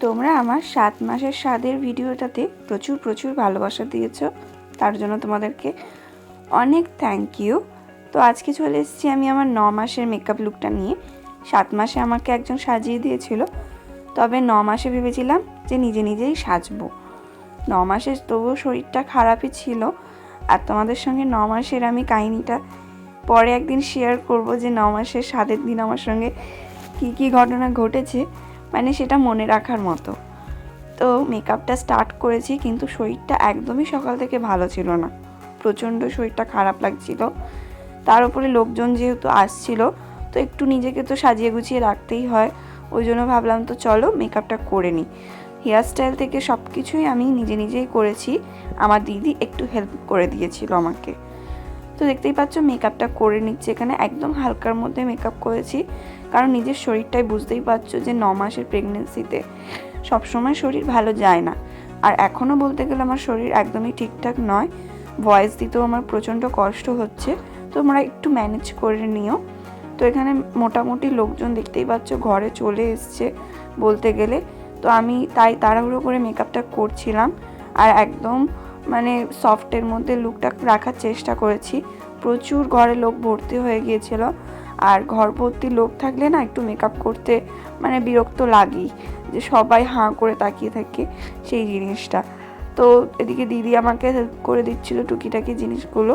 তোমরা আমার সাত মাসের স্বাদের ভিডিওটাতে প্রচুর প্রচুর ভালোবাসা দিয়েছ। তার জন্য তোমাদেরকে অনেক থ্যাংক ইউ তো আজকে চলে এসেছি আমি আমার ন মাসের মেকআপ লুকটা নিয়ে। সাত মাসে আমাকে একজন সাজিয়ে দিয়েছিল। তবে ন মাসে ভেবেছিলাম যে নিজে নিজেই সাজবো। ন মাসে তবুও শরীরটা খারাপই ছিল। আর তোমাদের সঙ্গে ন মাসের আমি কাহিনিটা পরে একদিন শেয়ার করব যে ন মাসের সাতের দিন আমার সঙ্গে কী কী ঘটনা ঘটেছে। মানে সেটা মনে রাখার মতো। তো মেকআপটা স্টার্ট করেছি কিন্তু শরীরটা একদমই সকাল থেকে ভালো ছিল না। প্রচণ্ড শরীরটা খারাপ লাগছিল। তার উপরে লোকজন যেহেতু আসছিল, তো একটু নিজেকে তো সাজিয়ে গুছিয়ে রাখতেই হয়। ওই জন্য ভাবলাম, তো চলো মেকআপটা করে নিই। হেয়ার স্টাইল থেকে সব কিছুই আমি নিজে নিজেই করেছি। আমার দিদি একটু হেল্প করে দিয়েছিল আমাকে। তো দেখতেই পাচ্ছ মেকআপটা করে নিচ্ছে। এখানে একদম হালকার মধ্যে মেকআপ করেছি। কারণ নিজের শরীরটাই বুঝতেই পারছ যে ন মাসের প্রেগনেন্সিতে সবসময় শরীর ভালো যায় না। আর এখনও বলতে গেলে আমার শরীর একদমই ঠিকঠাক নয়। ভয়েস দিতেও আমার প্রচণ্ড কষ্ট হচ্ছে। তোমরা একটু ম্যানেজ করে নিও। তো এখানে মোটামুটি লোকজন দেখতেই পাচ্ছ, ঘরে চলে এসছে বলতে গেলে। তো আমি তাই তাড়াহুড়ো করে মেকআপটা করছিলাম। আর একদম মানে সফটের মধ্যে লুকটা রাখার চেষ্টা করেছি। প্রচুর ঘরে লোক ভর্তি হয়ে গিয়েছিল। আর ঘর ভর্তি লোক থাকলে না একটু মেকআপ করতে মানে বিরক্ত লাগেই, যে সবাই হাঁ করে তাকিয়ে থাকে সেই জিনিসটা। তো এদিকে দিদি আমাকে হেল্প করে দিচ্ছিল টুকিটাকি জিনিসগুলো।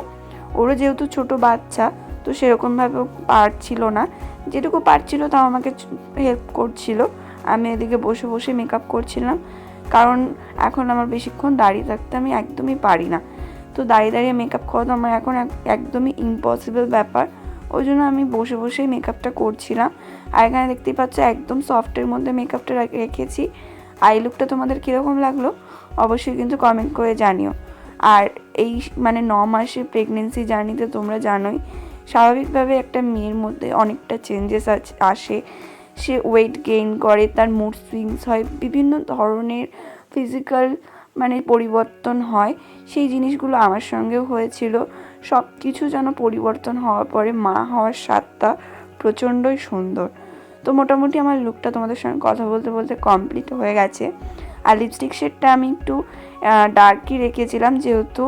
ওরও যেহেতু ছোট বাচ্চা, তো সেরকমভাবে পারছিল না। যেটুকু পারছিল তাও আমাকে হেল্প করছিল। আমি এদিকে বসে বসে মেকআপ করছিলাম। কারণ এখন আমার বেশিক্ষণ দাঁড়িয়ে থাকতে আমি একদমই পারি না। তো দাঁড়িয়ে দাঁড়িয়ে মেকআপ করা তো আমার এখন এক- একদমই ইম্পসিবল ব্যাপার। ওই জন্য আমি বসে বসেই মেকআপটা করছিলাম। আর এখানে দেখতেই পাচ্ছ একদম সফটের মধ্যে মেকআপটা রেখেছি। আই লুকটা তোমাদের কীরকম লাগল অবশ্যই কিন্তু কমেন্ট করে জানিও। আর এই মানে ন মাসের প্রেগনেন্সি জার্নিতে তোমরা জানোই, স্বাভাবিকভাবে একটা মেয়ের মধ্যে অনেকটা চেঞ্জেস আছে, আসে। সে ওয়েট গেইন করে, তার মুড সুইংস হয়, বিভিন্ন ধরনের ফিজিক্যাল মানে পরিবর্তন হয়। সেই জিনিসগুলো আমার সঙ্গেও হয়েছিল। সব কিছু যেন পরিবর্তন হওয়ার পরে মা হওয়ার স্বাদটা প্রচণ্ডই সুন্দর। তো মোটামুটি আমার লুকটা তোমাদের সঙ্গে কথা বলতে বলতে কমপ্লিট হয়ে গেছে। আর লিপস্টিক শেডটা আমি একটু ডার্কই রেখেছিলাম, যেহেতু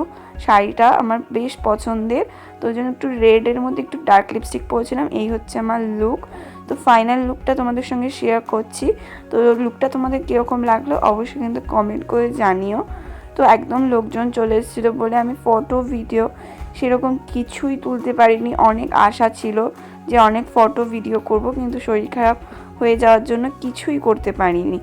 শাড়িটা আমার বেশ পছন্দের, তো ওই জন্য একটু রেডের মধ্যে একটু ডার্ক লিপস্টিক পরেছিলাম। এই হচ্ছে আমার লুক তো ফাইনাল লুকটা তোমাদের সঙ্গে শেয়ার করছি। তো লুকটা তোমাদের কীরকম লাগল অবশ্যই কিন্তু কমেন্ট করে জানিও। তো একদম লোকজন চলে এসেছিল বলে আমি ফটো ভিডিও সেরকম কিছুই তুলতে পারিনি। অনেক আশা ছিল যে অনেক ফটো ভিডিও করব কিন্তু শরীর খারাপ হয়ে যাওয়ার জন্য কিছুই করতে পারিনি।